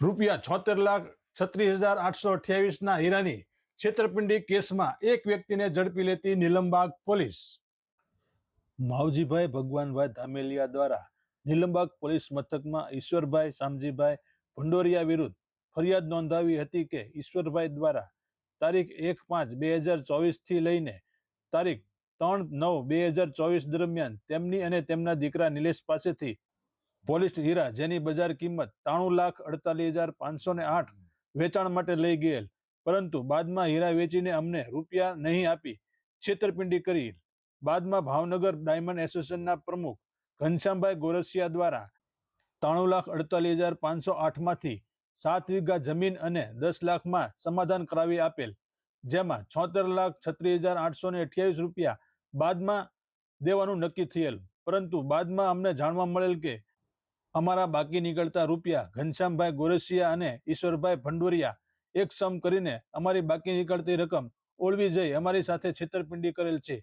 રૂપિયા છોતેર લાખ છત્રીસ હજાર આઠસો અઠ્યાવીસના હીરાની છેતરપિંડી કેસમાં એક વ્યક્તિને ઝડપી લેતી નિલમબાગ પોલીસ. માવજીભાઈ ભગવાનભાઈ ધામેલિયા દ્વારા નિલમબાગ પોલીસ મથકમાં ઈશ્વરભાઈ શામજીભાઈ ભંડોરિયા વિરુદ્ધ ફરિયાદ નોંધાવી હતી કે ઈશ્વરભાઈ દ્વારા તારીખ એક પાંચ બે હજાર ચોવીસથી લઈને તારીખ ત્રણ નવ બે હજાર ચોવીસ દરમિયાન તેમની અને તેમના દીકરા નિલેશ પાસેથી પોલિસ્ટ હીરા જેની બજાર કિંમત ત્રાણું લાખ અડતાલીસ હજાર પાંચસો ને આઠ વેચાણ માટે લઈ ગયેલ. પરંતુ બાદમાં હીરા વેચીને અમને રૂપિયા નહીં આપી છેતરપિંડી કરી. બાદમાં ભાવનગર ડાયમંડ એસોસિએશનના પ્રમુખ ઘનશ્યામભાઈ ગોરસિયા દ્વારા ત્રાણું લાખ અડતાલીસ હજાર પાંચસો આઠમાંથી સાત વીઘા જમીન અને દસ લાખમાં સમાધાન કરાવી આપેલ. જેમાં છોતેર લાખ છત્રીસ હજાર આઠસો ને અઠ્યાવીસ રૂપિયા બાદમાં દેવાનું નક્કી થયેલ. પરંતુ બાદમાં અમને જાણવા મળેલ કે અમારા બાકી નીકળતા રૂપિયા, ઘનશ્યામભાઈ ગોરસિયા અને ઈશ્વરભાઈ ભંડોરિયા, એક સમ કરીને અમારી બાકી નીકળતી રકમ ઓળવી જઈ અમારી સાથે છેતરપિંડી કરેલ છે.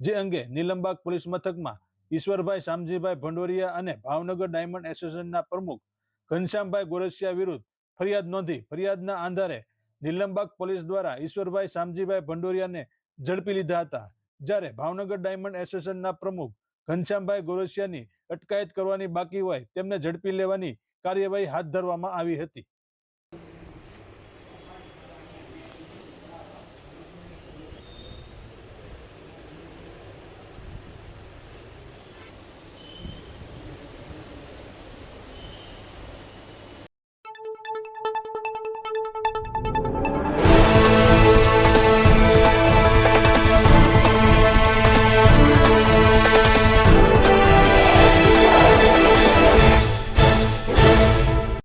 જે અંગે નીલમબાગ પોલીસ મથકમાં ઈશ્વરભાઈ શામજીભાઈ ભંડોરિયા અને ભાવનગર ડાયમંડ એસોસિએશનના પ્રમુખ ઘનશ્યામભાઈ ગોરસિયા વિરુદ્ધ ફરિયાદ નોંધી ફરિયાદના આધારે નીલમબાગ પોલીસ દ્વારા ઈશ્વરભાઈ શામજીભાઈ ભંડોરિયાને ઝડપી લીધા હતા. જ્યારે ભાવનગર ડાયમંડ એસોસિએશનના પ્રમુખ ઘનશ્યામભાઈ ગોરસિયાની અટકાયત કરવાની બાકી હોય તેમને ઝડપી લેવાની કાર્યવાહી હાથ ધરવામાં આવી હતી.